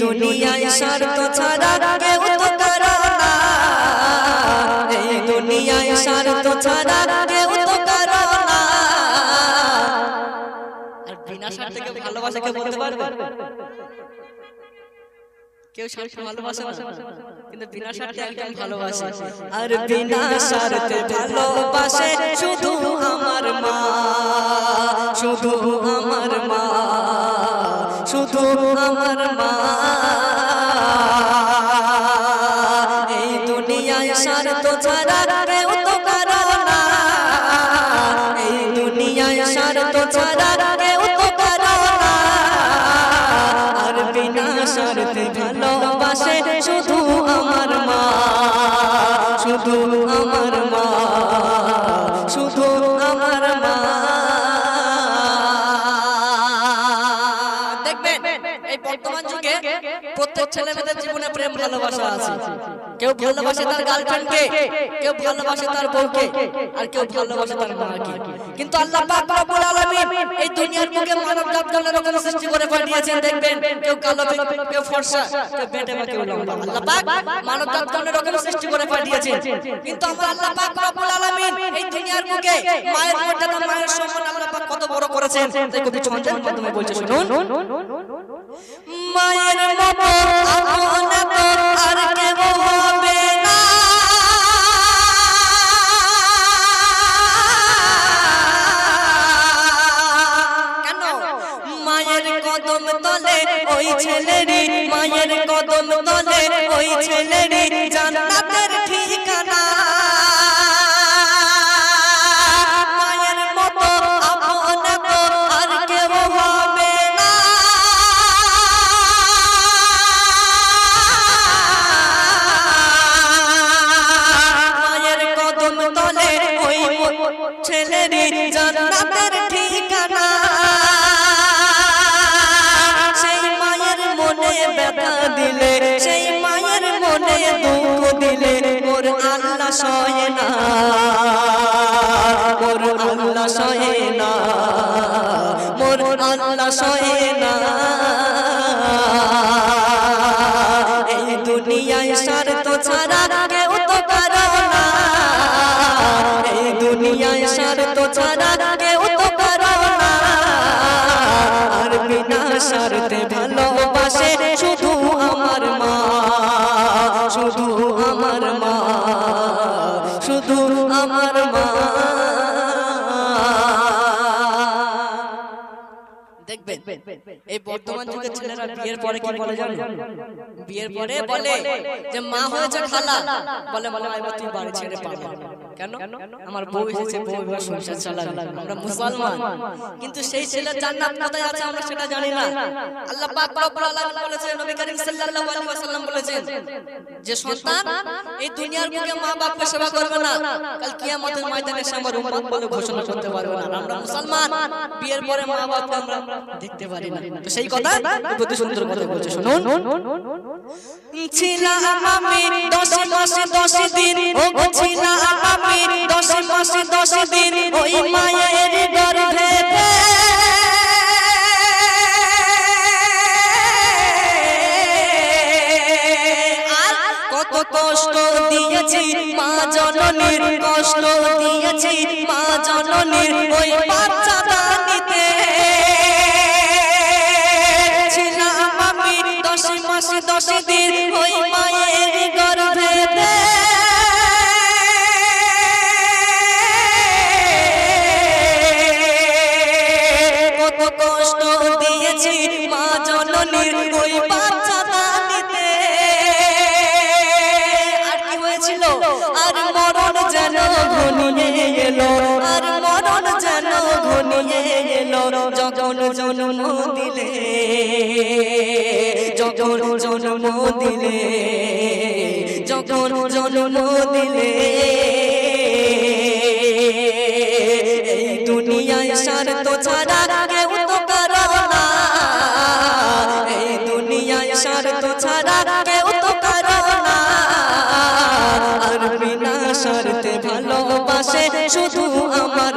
দুনিয়ায় স্বার্থ ছাড়া কেউ তো কারও না। দুনিয়ায় স্বার্থ ছাড়া কেউ তো কারও না। বিনা স্বার্থে কেউ ভালোবাসা কেউ বলতে পারবে? আর বিনা স্বার্থে ভালোবাসে শুধু আমার মা। শুধু আমার মা ছেলে মেয়েদের জীবনে প্রেম ভালোবাসা আছে। কেউ ভালোবাসে তার গার্লফ্রেন্ডকে কেউ ভালোবাসে তার বউকে আর কেউ ভালোবাসে তার মাকে। কিন্তু আল্লাহ পাক রব্বুল আলামিন এই দুনিয়ার বুকে মানব জাতকে সৃষ্টি করে পাঠিয়েছেন দেখবেন কেউ কালো কেউ ফর্সা কেউ বেটে বা কেউ লম্বা। আল্লাহ পাক মানব জাতকে সৃষ্টি করে পাঠিয়েছেন কিন্তু আমার আল্লাহ পাক রব্বুল আলামিন এই দুনিয়ার বুকে মায়ের মর্যাদা মায়ের সম্মান আল্লাহ পাক কত বড় করেছেন। তাই কবি ছন্দের মাধ্যমে বলছে শুনুন। মায়ের মতো ওই ছেলেরই মায়ের কদম তলে ওই ছেলেরই জান্নাতের দুঃখ মোর আল্লাহ সয় না মোর আল্লাহ সয় না মোর আল্লাহ সয় না। এই দুনিয়ায় স্বার্থ ছাড়া কেউ তো কারও না, এই দুনিয়ায় স্বার্থ ছাড়া শুধু আমার মা। বিয়ের পরে কি বলে জানো? বিয়ের পরে বলে যে মা হয়েছে খালা। বলে বলে তুই বাড়ি ছেড়ে পাবে কেন? আমার বউ এসেছে বউ এবার সংসার চালাবে। আমরা মুসলমান। কিন্তু সেই ছেলের জান্নাত কোথায় আছে আমরা সেটা জানি না। আল্লাহ পাক রব্বুল আলামিন বলেছেন নবী করিম সাল্লাল্লাহু আলাইহি ওয়াসাল্লাম বলেছেন যে সন্তান এই দুনিয়ার বুকে মা বাপকে সেবা করবে না। কাল কিয়ামতের ময়দানে সে আমার উম্মত বলে ঘোষণা করতে পারবে না। আমরা মুসলমান বিয়ের পরে মা বাপকে আমরা দেখতে পারি না। তো সেই কথা কত সুন্দর কথা বলছে। শুনুন। ছিলাম আমি দশ মাস, দশ দিন। ও ছিলাম আমি দশ মাস, দশ দিন। ওই মায়ের গর্ভে। কষ্ট দিয়েছি মা জননীর কষ্ট দিয়েছি। মা জননীর ওই বাচ্চাটা নিতে জন্ম দিলে যখন দিলে যখন জন্ম দিলে। দুনিয়ায় স্বার্থ ছাড়া কেউ তো কারও এই দুনিয়ায় ছাড়া কেউ তো কারও না। আর বিনা স্বার্থে ভালোবাসে শুধু আমার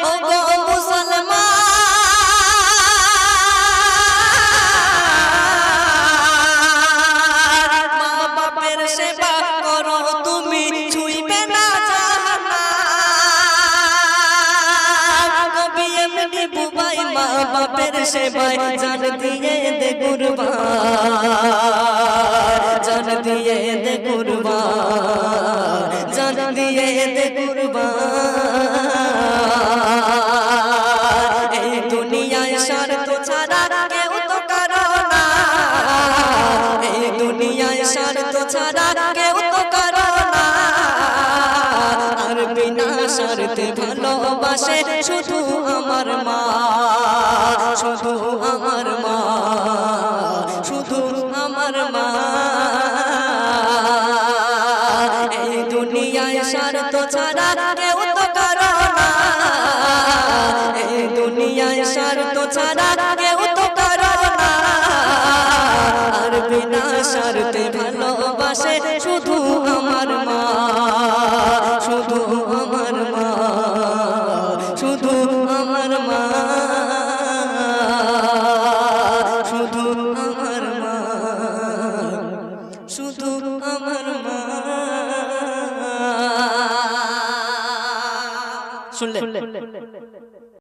বাপের সেবায় জান দিয়ে দে জান দিয়ে দে জান দিয়ে দে ভালোবাসে শুধু আমার মা। শুধু আমার মা শুধু আমার মা।